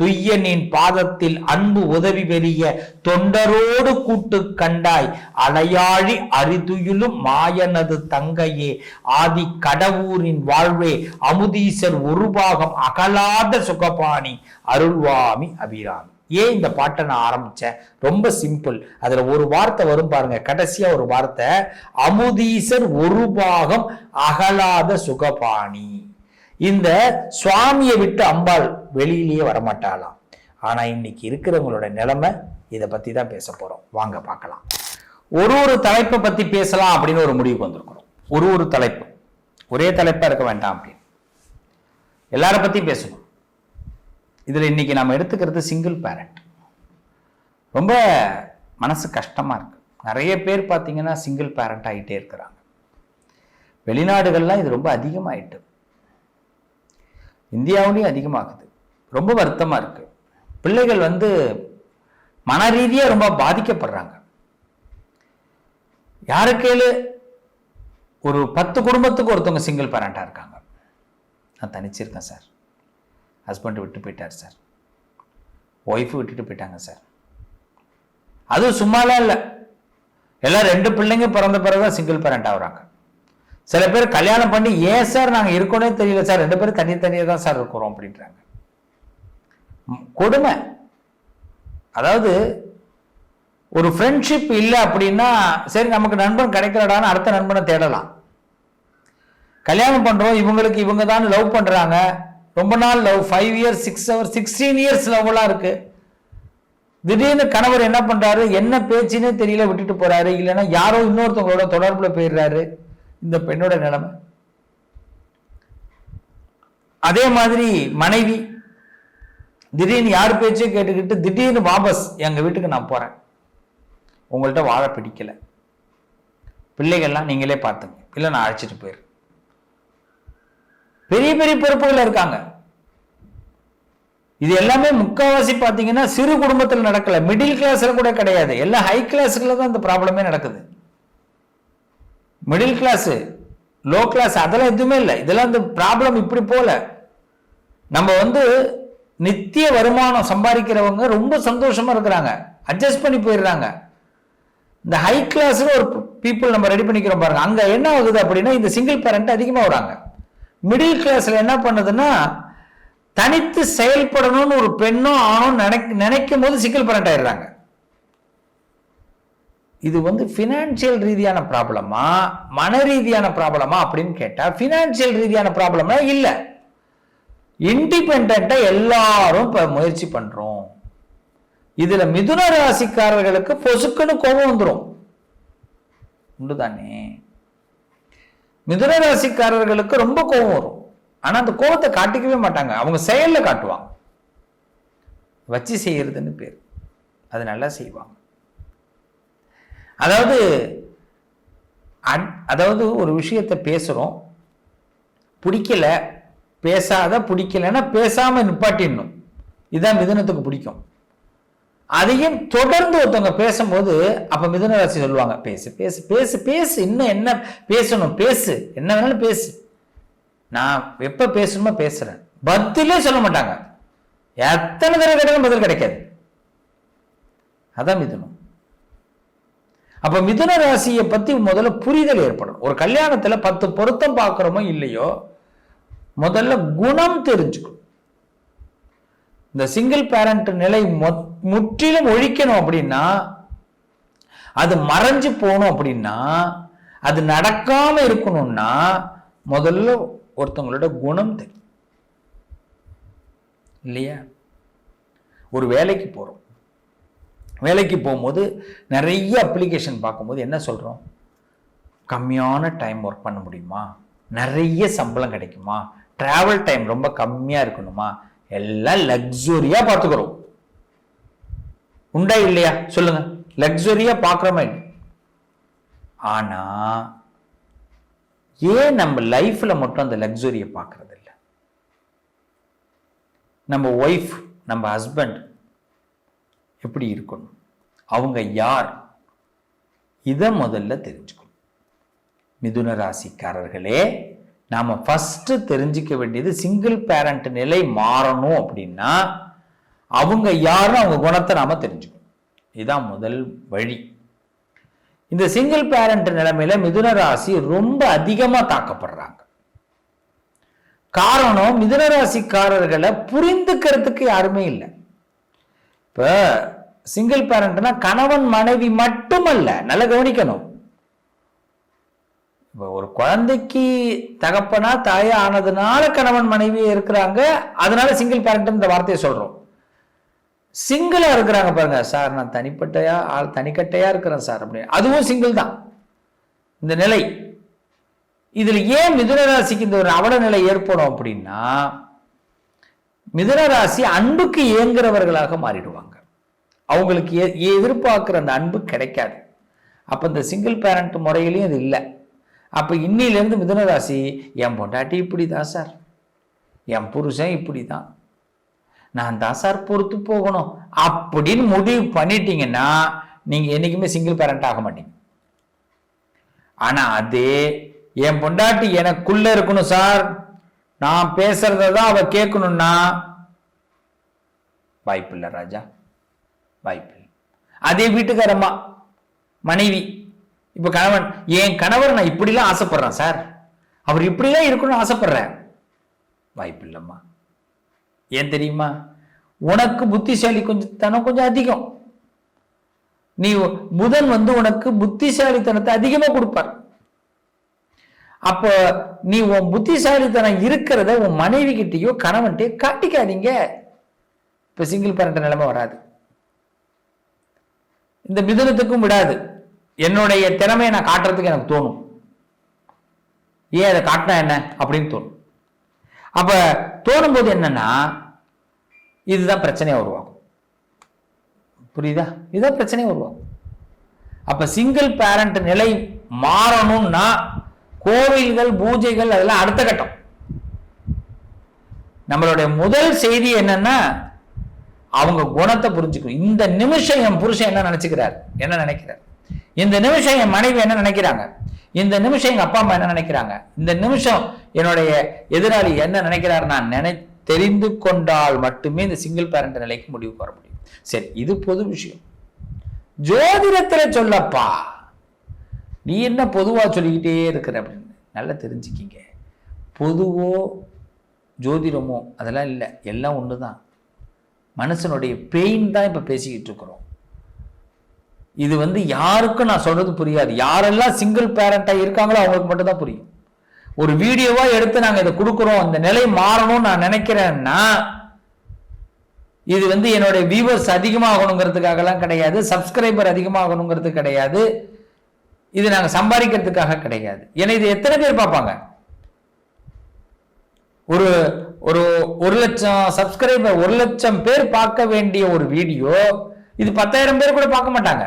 துய்யனின் பாதத்தில் அன்பு உதவி பெரிய தொண்டரோடு கூட்டு கண்டாய். அலையாழி அரிதுயிலும் மாயனது தங்கையே ஆதி கடவுரின் வாழ்வே அமுதீசர் ஒரு பாகம் அகலாத சுகபாணி. அருள்வாமி அபிராமி. ஏன் இந்த பாட்டை நான் ஆரம்பிச்சேன்? ரொம்ப சிம்பிள். அதுல ஒரு வார்த்தை வரும் பாருங்க. கடைசியா ஒரு வார்த்தை. அமுதீசர் ஒரு பாகம் அகலாத சுகபாணி. இந்த சுவாமியை விட்டு அம்பாள் வெளியிலேயே வரமாட்டாளாம். ஆனா இன்னைக்கு இருக்கிறவங்களோட நிலைமை இதை பத்தி தான் பேச போறோம். வாங்க பார்க்கலாம். ஒரு ஒரு தலைப்பை பத்தி பேசலாம் அப்படின்னு ஒரு முடிவுக்கு வந்திருக்கிறோம். ஒரு ஒரு தலைப்பு. ஒரே தலைப்பா இருக்க வேண்டாம் அப்படின்னு. எல்லார பத்தியும் பேசணும். இதுல இன்னைக்கு நம்ம எடுத்துக்கிறது சிங்கிள் பேரண்ட் ரொம்ப மனசு கஷ்டமா இருக்கு. நிறைய பேர் பார்த்தீங்கன்னா சிங்கிள் பேரண்ட் ஆகிட்டே இருக்கிறாங்க. வெளிநாடுகள்லாம் இது ரொம்ப அதிகமாயிட்டு. இந்தியாவிலையும் அதிகமாகுது. ரொம்ப வருத்தமாக இருக்கு. பிள்ளைகள் வந்து மன ரீதியாக ரொம்ப பாதிக்கப்படுறாங்க. யாருக்கேளு ஒரு பத்து குடும்பத்துக்கு ஒருத்தவங்க சிங்கிள் பேரண்டாக இருக்காங்க. நான் தனிச்சிருக்கேன் சார். ஹஸ்பண்ட் விட்டு போயிட்டார் சார். ஒய்ஃபு விட்டுட்டு போயிட்டாங்க சார். அதுவும் சும்மாலாம் இல்லை. எல்லாம் ரெண்டு பிள்ளைங்க பிறந்த பிறகு தான் சிங்கிள் பேரண்ட் ஆகுறாங்க. சில பேர் கல்யாணம் பண்ணி ஏன் சார் நாங்கள் இருக்கோனே தெரியல சார். ரெண்டு பேரும் தனித்தனியாக தான் சார் இருக்கிறோம் அப்படின்றாங்க. கொடுமை. அதாவது ஒரு ஃப்ரெண்ட்ஷிப் இல்லை அப்படின்னா சரி நமக்கு நண்பன் கிடைக்கிறடான்னு அடுத்த நண்பனை தேடலாம். கல்யாணம் பண்ணுறோம் இவங்களுக்கு இவங்க தான் லவ் பண்ணுறாங்க ரொம்ப நாள் love five years six hour sixteen years லவ்லாம் இருக்குது திடீர்னு கணவர் என்ன பண்ணுறாரு என்ன பேச்சுன்னே தெரியல விட்டுட்டு போகிறாரு இல்லைன்னா யாரோ இன்னொருத்தவங்களோட தொடர்பில் போயிடுறாரு. இந்த பெண்ணோட நிலைமை. அதே மாதிரி மனைவி திடீர்னு யார் பேச்சையும் கேட்டுக்கிட்டு திடீர்னு வாபஸ் எங்க வீட்டுக்கு நான் போறேன். உங்கள்கிட்ட வாழ பிடிக்கல. பிள்ளைகள்லாம் நீங்களே பார்த்துங்க. இல்லை நான் அழைச்சிட்டு போயிடுறேன் பெரிய பெரிய பொறுப்புகள் இருக்காங்க. இது எல்லாமே முக்காவாசி பார்த்தீங்கன்னா சிறு குடும்பத்தில் நடக்கல. மிடில் கிளாஸ்ல கூட கிடையாது. எல்லா ஹை கிளாஸ்ல தான் இந்த ப்ராப்ளமே நடக்குது. மிடில் கிளாஸ் லோ கிளாஸ் அதெல்லாம் எதுவுமே இல்லை. இதெல்லாம் இந்த ப்ராப்ளம் இப்படி போல. நம்ம வந்து நித்திய வருமானம் சம்பாதிக்கிறவங்க ரொம்ப சந்தோஷமா இருக்கிறாங்க. அட்ஜஸ்ட் பண்ணி போயிடுறாங்க. இந்த ஹை கிளாஸ்ல ஒரு பீப்புள் நம்ம ரெடி பண்ணிக்கிறோம் பாருங்க. அங்க என்ன ஆகுது அப்படின்னா இந்த சிங்கிள் பேரண்ட் அதிகமா வராங்க. மிடில் கிளாஸ்ல என்ன பண்ணுதுன்னா தனித்து செயல்படணும்னு ஒரு பெண்ணும் ஆணும் நினை நினைக்கும் போது சிங்கிள் பேரண்ட் ஆயிடுறாங்க. இது வந்து ஃபினான்ஷியல் ரீதியான ப்ராப்ளமா மன ரீதியான ப்ராப்ளமா அப்படின்னு கேட்டால் ஃபினான்ஷியல் ரீதியான ப்ராப்ளம்னா இல்லை. இண்டிபெண்ட்டாக எல்லாரும் இப்போ முயற்சி பண்ணுறோம் இதில் மிதுன ராசிக்காரர்களுக்கு பொசுக்குன்னு கோபம் வந்துடும் உண்டுதானே? மிதுன ராசிக்காரர்களுக்கு ரொம்ப கோபம் வரும். ஆனால் அந்த கோபத்தை காட்டிக்கவே மாட்டாங்க. அவங்க செயலில் காட்டுவாங்க. வச்சு செய்யறதுன்னு பேர். அது நல்லா செய்வாங்க. அதாவது அதாவது ஒரு விஷயத்தை பேசுகிறோம் பிடிக்கல பேசாத பிடிக்கலன்னா பேசாமல் நிப்பாட்டிடணும். இதுதான் மிதுனத்துக்கு பிடிக்கும். அதையும் தொடர்ந்து ஒருத்தவங்க பேசும்போது அப்போ மிதுன ராசி சொல்லுவாங்க பேசு பேசு பேசு பேசு. இன்னும் என்ன பேசணும்? பேசு. என்ன வேணாலும் பேசு. நான் எப்போ பேசணுமோ பேசுகிறேன் பதிலே சொல்ல மாட்டாங்க. எத்தனை தடவை கேட்டாலும் பதில் கிடைக்காது. அதான் மிதுனம். அப்ப மிதுன ராசியை பத்தி முதல்ல புரிதல் ஏற்படும் ஒரு கல்யாணத்துல பத்து பொருத்தம் பார்க்குறோமோ இல்லையோ முதல்ல குணம் தெரிஞ்சுக்கணும். இந்த சிங்கிள் பேரண்ட் நிலை முற்றிலும் ஒழிக்கணும் அப்படின்னா அது மறைஞ்சு போகணும் அப்படின்னா அது நடக்காம இருக்கணும்னா முதல்ல ஒருத்தவங்களோட குணம் தெரியும். இல்லையா? ஒரு வேலைக்கு போறோம். வேலைக்கு போகும்போது நிறைய அப்ளிகேஷன் பார்க்கும்போது என்ன சொல்கிறோம் கம்மியான டைம் ஒர்க் பண்ண முடியுமா? நிறைய சம்பளம் கிடைக்குமா? ட்ராவல் டைம் ரொம்ப கம்மியாக இருக்கணுமா? எல்லாம் லக்ஸுரியாக பார்த்துக்கிறோம். உண்டா இல்லையா? சொல்லுங்க. லக்ஸுரியாக பார்க்குற மாதிரி. ஆனால் ஏன் நம்ம லைஃப்பில் மட்டும் அந்த லக்ஸுரியை பார்க்குறதில்ல? நம்ம ஒய்ஃப் நம்ம ஹஸ்பண்ட் எப்படி இருக்கணும்? அவங்க யார்? இதை முதல்ல தெரிஞ்சுக்கணும். மிதுன ராசிக்காரர்களே நாம ஃபஸ்ட்டு தெரிஞ்சுக்க வேண்டியது சிங்கிள் பேரண்ட் நிலை மாறணும் அப்படின்னா அவங்க யாரும் அவங்க குணத்தை நாம தெரிஞ்சுக்கணும். இதுதான் முதல் வழி. இந்த சிங்கிள் பேரண்ட் நிலைமையில மிதுன ராசி ரொம்ப அதிகமாக தாக்கப்படுறாங்க. காரணம் மிதுன ராசிக்காரர்களை புரிந்துக்கிறதுக்கு யாருமே இல்லை. இப்போ சிங்கிள் பேரண்ட்னா கணவன் மனைவி மட்டுமல்ல. நல்லா கவனிக்கணும். இப்போ ஒரு குழந்தைக்கு தகப்பனா தாயா ஆனதுனால கணவன் மனைவி இருக்கிறாங்க. அதனால சிங்கிள் பேரண்ட் இந்த வார்த்தையை சொல்றோம். சிங்கிளா இருக்கிறாங்க பாருங்க. சார் நான் தனிப்பட்டையா ஆள் தனிக்கட்டையா இருக்கிறேன் சார் அப்படின்னு. அதுவும் சிங்கிள் தான். இந்த நிலை. இதுல ஏன் மிதுன ராசிக்கு இந்த ஒரு அவல நிலை ஏற்படும் அப்படின்னா மிதுன ராசி அன்புக்கு இயங்குறவர்களாக மாறிடுவாங்க. அவங்களுக்கு எ- எதிர்பார்க்குற அந்த அன்பு கிடைக்காது. அப்போ இந்த சிங்கிள் பேரண்ட் முறையிலையும் அது இல்லை. அப்போ இன்னிலேருந்து மிதுனராசி என் பொண்டாட்டி இப்படி தான் சார். என் புருஷன் இப்படி தான் நான் தான் சார் பொறுத்து போகணும். அப்படின்னு முடிவு பண்ணிட்டீங்கன்னா நீங்கள் என்றைக்குமே சிங்கிள் பேரண்ட் ஆக மாட்டீங்க. ஆனால் அது என் பொண்டாட்டி எனக்குள்ளே இருக்கணும் சார். நான் பேசுறத தான் அவ கேட்கணும்னா வாய்ப்பில்லை ராஜா. வாய்ப்பு. அதே வீட்டுக்காரம்மா மனைவி இப்ப கணவன் என் கணவர் நான் இப்படிலாம் ஆசைப்படுறேன் சார். அவர் இப்படிலாம் இருக்கணும்னு ஆசைப்படுறேன். வாய்ப்பில்லைம்மா ஏன் தெரியுமா? உனக்கு புத்திசாலி கொஞ்சம் தனம் கொஞ்சம் அதிகம். நீ புதன் வந்து உனக்கு புத்திசாலித்தனத்தை அதிகமா கொடுப்பார். அப்போ நீ உன் புத்திசாலித்தனம் இருக்கிறத உன் மனைவி கிட்டேயோ கணவன்கிட்டயோ காட்டிக்காதீங்க. இப்ப சிங்கிள் பேரண்ட் நிலைமை வராது. இந்த மிதுனத்துக்கும் விடாது. என்னுடைய திறமையை நான் காட்டுறதுக்கு எனக்கு தோணும். ஏன் அதை காட்டினா என்ன? அப்படின்னு தோணும். அப்ப தோணும்போது என்னன்னா இதுதான் பிரச்சனையா உருவாகும் புரியுதா? இதுதான் பிரச்சனையா உருவாகும் அப்ப சிங்கிள் பேரண்ட் நிலை மாறணும்னா கோவில்கள் பூஜைகள் அதெல்லாம் அடுத்த கட்டம். நம்மளுடைய முதல் செய்தி என்னன்னா அவங்க குணத்தை புரிஞ்சுக்கணும். இந்த நிமிஷம் என் புருஷன் என்ன நினைச்சுக்கிறார்? என்ன நினைக்கிறார்? இந்த நிமிஷம் என் மனைவி என்ன நினைக்கிறாங்க? இந்த நிமிஷம் எங்க அப்பா அம்மா என்ன நினைக்கிறாங்க? இந்த நிமிஷம் என்னுடைய எதிராளி என்ன நினைக்கிறார் நான் நினை தெரிந்து கொண்டால் மட்டுமே இந்த சிங்கிள் பேரண்ட் நிலைக்கு முடிவு பெற முடியும். சரி இது பொது விஷயம். ஜோதிடத்துல சொல்லப்பா நீ என்ன பொதுவா சொல்லிக்கிட்டே இருக்கிற அப்படின்னு நல்லா தெரிஞ்சுக்கிங்க. பொதுவோ ஜோதிடமோ அதெல்லாம் இல்லை. எல்லாம் ஒன்று தான் மனுஷனுடைய பெயின் தான் இப்போ பேசிக்கிட்டு இருக்கிறோம். இது வந்து யாருக்கும் நான் சொல்றது புரியாது. யாரெல்லாம் சிங்கிள் பேரண்டா இருக்காங்களோ அவங்களுக்கு மட்டும் தான் புரியும். ஒரு வீடியோவா எடுத்து நாங்க இதை கொடுக்குறோம். அந்த நிலை மாறணும்னு நான் நினைக்கிறேன்னா இது வந்து என்னுடைய வியூவர்ஸ் அதிகமாகணுங்கிறதுக்காகலாம் கிடையாது. சப்ஸ்கிரைபர் அதிகமாகணுங்கிறது கிடையாது. இது நாங்க சம்பாதிக்கிறதுக்காக கிடையாது. ஏன்னா இது எத்தனை பேர் பார்ப்பாங்க? ஒரு ஒரு ஒரு லட்சம் சப்ஸ்கிரைபர் ஒரு லட்சம் பேர் பார்க்க வேண்டிய ஒரு வீடியோ இது பத்தாயிரம் பேர் கூட பார்க்க மாட்டாங்க.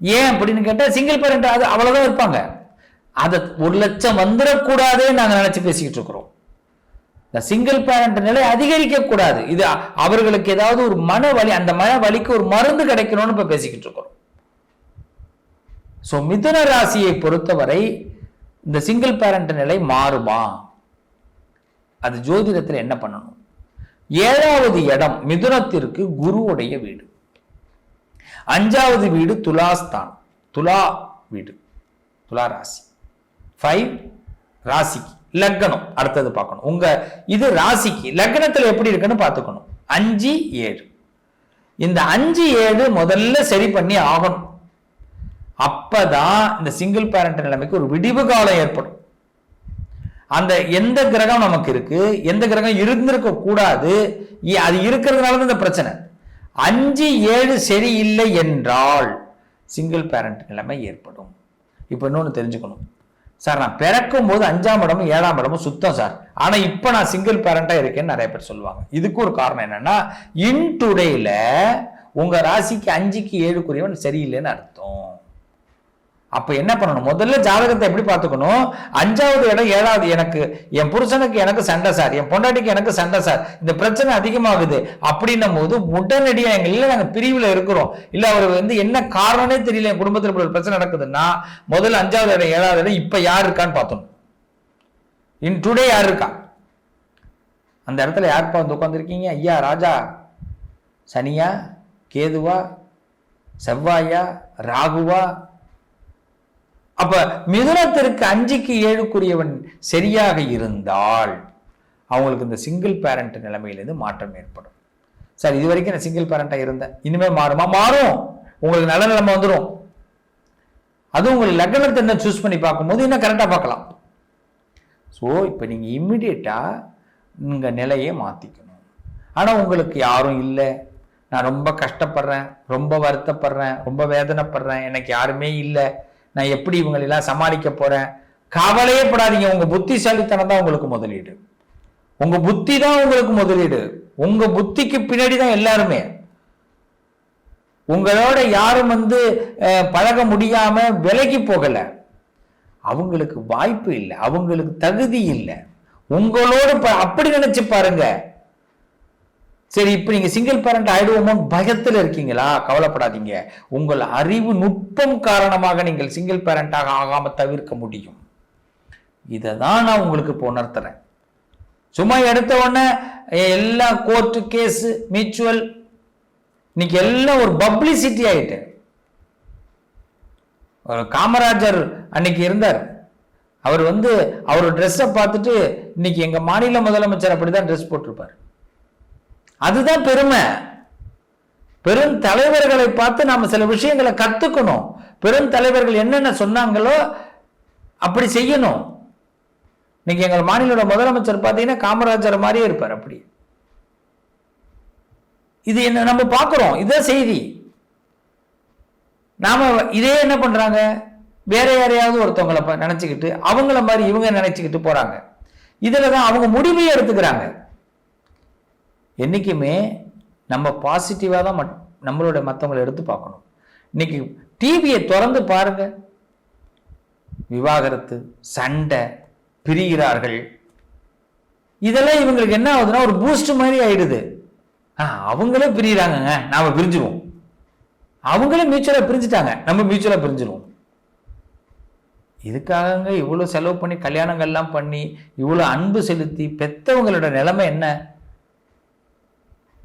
ஏன் அப்படின்னு கேட்டால் சிங்கிள் பேரண்ட் அது அவ்வளோதான் இருப்பாங்க. அதை ஒரு லட்சம் வந்துடக்கூடாதுன்னு நாங்கள் நினச்சி பேசிக்கிட்டு இருக்கிறோம். இந்த சிங்கிள் பேரண்ட் நிலை அதிகரிக்க கூடாது இது அவர்களுக்கு ஏதாவது ஒரு மன வலி அந்த மன வலிக்கு ஒரு மருந்து கிடைக்கணும்னு இப்போ பேசிக்கிட்டு இருக்கிறோம். ஸோ மிதுன ராசியை பொறுத்தவரை இந்த சிங்கிள் பேரண்ட் நிலை மாறுமா? அது ஜோதிடத்தில் என்ன பண்ணணும்? ஏழாவது இடம் மிதுனத்திற்கு குருவுடைய வீடு. அஞ்சாவது வீடு துலாஸ்தான் துலா வீடு. துலா ராசி. ஃபைவ் ராசிக்கு. லக்னம். அடுத்தது பார்க்கணும். உங்க இது ராசிக்கு. லக்னத்தில் எப்படி இருக்குன்னு பார்த்துக்கணும். அஞ்சு ஏழு. இந்த அஞ்சு ஏழு முதல்ல சரி பண்ணி ஆகணும். அப்பதான் இந்த சிங்கிள் பேரண்ட் நிலைமைக்கு ஒரு விடிவு காலம் ஏற்படும். அந்த எந்த கிரகம் நமக்கு இருக்கு எந்த கிரகம் இருந்திருக்க கூடாது அது இருக்கிறதுனால தான் இந்த பிரச்சனை. அஞ்சு ஏழு சரியில்லை என்றால் சிங்கிள் பேரண்ட் நிலைமை ஏற்படும். இப்போ இன்னொன்று தெரிஞ்சுக்கணும். சார் நான் பிறக்கும் போது அஞ்சாம் இடமும் ஏழாம் இடமும் சுத்தம் சார். ஆனால் இப்போ நான் சிங்கிள் பேரண்டாக இருக்கேன்னு நிறைய பேர் சொல்லுவாங்க. இதுக்கு ஒரு காரணம் என்னன்னா இன் டுடேல உங்கள் ராசிக்கு அஞ்சுக்கு ஏழுக்குரியவன் சரியில்லைன்னு அர்த்தம். அப்போ என்ன பண்ணணும்? முதல்ல ஜாதகத்தை எப்படி பார்த்துக்கணும்? அஞ்சாவது இடம் ஏழாவது எனக்கு என் புருஷனுக்கு எனக்கு சண்டை சார் என் பொண்டாட்டிக்கு எனக்கு சண்டை சார் இந்த பிரச்சனை அதிகமாகுது அப்படின்னும் போது உடனடியாக எங்களில் நாங்கள் பிரிவில் இருக்கிறோம். இல்லை அவர் வந்து என்ன காரணமே தெரியல என் குடும்பத்தில் இப்படி ஒரு பிரச்சனை நடக்குதுன்னா முதல்ல அஞ்சாவது இடம் ஏழாவது இடம் இப்போ யார் இருக்கான்னு பார்த்தோம் இன் டுடே யார் இருக்கா? அந்த இடத்துல யாருப்பா வந்து உட்காந்துருக்கீங்க ஐயா ராஜா சனியா கேதுவா செவ்வாயா ராகுவா அப்ப மிதுனத்திற்கு அஞ்சுக்கு ஏழுக்குரியவன் சரியாக இருந்தால் அவங்களுக்கு இந்த சிங்கிள் பேரண்ட் நிலைமையிலேருந்து மாற்றம் ஏற்படும். சார் இது வரைக்கும் நான் சிங்கிள் பேரண்டாக இருந்தேன். இனிமேல் மாறுமா? மாறும். உங்களுக்கு நல்ல நிலைமை வந்துடும் அதுவும் உங்களுக்கு லக்னத்தை என்ன சூஸ் பண்ணி பார்க்கும்போது இன்னும் கரெக்டாக பார்க்கலாம். ஸோ இப்போ நீங்கள் இம்மிடியட்டாக உங்கள் நிலையை மாற்றிக்கணும் ஆனால் உங்களுக்கு யாரும் இல்லை. நான் ரொம்ப கஷ்டப்படுறேன் ரொம்ப வருத்தப்படுறேன் ரொம்ப வேதனைப்படுறேன். எனக்கு யாருமே இல்லை. நான் எப்படி இவங்களெல்லாம் சமாளிக்க போகிறேன் கவலையே படாதீங்க. உங்கள் புத்திசாலித்தனம் தான் உங்களுக்கு முதலீடு. உங்கள் புத்தி தான் உங்களுக்கு முதலீடு. உங்கள் புத்திக்கு பின்னாடி தான் எல்லாருமே. உங்களோட யாரும் வந்து பழக முடியாம விலகி போகல. அவங்களுக்கு வாய்ப்பு இல்லை. அவங்களுக்கு தகுதி இல்லை. உங்களோட ப- அப்படி நினைச்சு பாருங்க. சரி இப்போ நீங்கள் சிங்கிள் பேரண்ட் ஆயிடுவோமோன்னு பயத்தில் இருக்கீங்களா? கவலைப்படாதீங்க. உங்கள் அறிவு நுட்பம் காரணமாக நீங்கள் சிங்கிள் பேரண்டாக ஆகாமல் தவிர்க்க முடியும். இதை தான் நான் உங்களுக்கு இப்போ உணர்த்துறேன். சும்மா எடுத்த உடனே எல்லாம் கோர்ட்டு கேஸு மியூச்சுவல் இன்னைக்கு எல்லாம் ஒரு பப்ளிசிட்டி ஆகிட்டு ஒரு காமராஜர் அன்னைக்கு இருந்தார். அவர் வந்து அவர் ட்ரெஸ்ஸை பார்த்துட்டு இன்னைக்கு எங்கள் மாநில முதலமைச்சர் அப்படி தான் ட்ரெஸ் போட்டிருப்பார். அதுதான் பெருமை. பெரும் தலைவர்களை பார்த்து நாம் சில விஷயங்களை கற்றுக்கணும் பெரும் தலைவர்கள் என்னென்ன சொன்னாங்களோ அப்படி செய்யணும். இன்னைக்கு எங்கள் மாநிலோட முதலமைச்சர் பார்த்தீங்கன்னா காமராஜர் மாதிரியே இருப்பார் அப்படி. இது என்ன நம்ம பார்க்குறோம். இதான் செய்தி. நாம் இதே என்ன பண்ணுறாங்க வேற யாரையாவது ஒருத்தவங்களை ப- அவங்கள மாதிரி இவங்க நினச்சிக்கிட்டு போகிறாங்க இதில் தான் அவங்க முடிவையே எடுத்துக்கிறாங்க. என்றைக்குமே நம்ம பாசிட்டிவாக தான் மட்- நம்மளோட மற்றவங்களை எடுத்து பார்க்கணும். இன்னைக்கு டிவியை திறந்து பாருங்க. விவாகரத்து சண்டை பிரிகிறார்கள். இதெல்லாம் இவங்களுக்கு என்ன ஆகுதுன்னா ஒரு பூஸ்ட் மாதிரி ஆயிடுது. ஆ, அவங்களே பிரிகிறாங்கங்க நாம் பிரிஞ்சிருவோம். அவங்களே மியூச்சுவலாக பிரிஞ்சுட்டாங்க. நம்ம மியூச்சுவலாக பிரிஞ்சிருவோம். இதுக்காகங்க இவ்வளோ செலவு பண்ணி கல்யாணங்கள்லாம் பண்ணி இவ்வளோ அன்பு செலுத்தி பெற்றவங்களோட நிலைமை என்ன?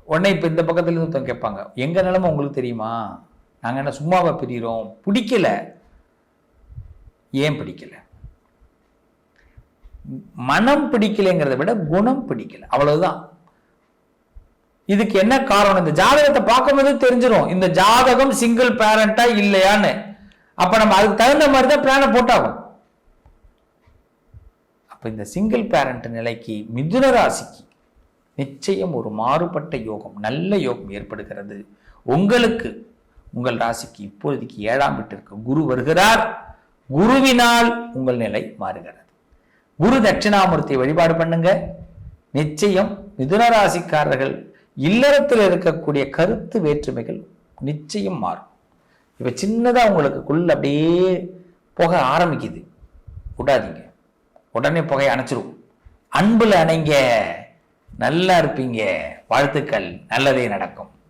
உடனே இப்போ இந்த பக்கத்துலேருந்து ஒருத்தவங்க கேட்பாங்க எங்கள் நிலைமை உங்களுக்கு தெரியுமா? நாங்கள் என்ன சும்மாவா பிரிகிறோம் பிடிக்கல. ஏன் பிடிக்கல? மனம் பிடிக்கலைங்கிறத விட குணம் பிடிக்கல. அவ்வளவுதான். இதுக்கு என்ன காரணம்? இந்த ஜாதகத்தை பார்க்கும்போது தெரிஞ்சிடும் இந்த ஜாதகம் சிங்கிள் பேரண்டா இல்லையான்னு. அப்ப நம்ம அதுக்கு தகுந்த மாதிரி தான் பிளானை போட்டாகும் அப்ப இந்த சிங்கிள் பேரண்ட் நிலைக்கு மிதுன ராசிக்கு நிச்சயம் ஒரு மாறுபட்ட யோகம் நல்ல யோகம் ஏற்படுகிறது. உங்களுக்கு உங்கள் ராசிக்கு இப்பொழுதுக்கு ஏழாம் வீட்டிற்கு குரு வருகிறார். குருவினால் உங்கள் நிலை மாறுகிறது. குரு தட்சிணாமூர்த்தியை வழிபாடு பண்ணுங்க. நிச்சயம் மிதுன ராசிக்காரர்கள் இல்லறத்தில் இருக்கக்கூடிய கருத்து வேற்றுமைகள் நிச்சயம் மாறும். இப்போ சின்னதாக உங்களுக்கு குள்ள அப்படியே புக ஆரம்பிக்குது. விடாதீங்க. உடனே புகையை அணைச்சிரும். அன்பில் அணைங்க. நல்லா இருப்பீங்க. வாழ்த்துக்கள். நல்லதே நடக்கும்.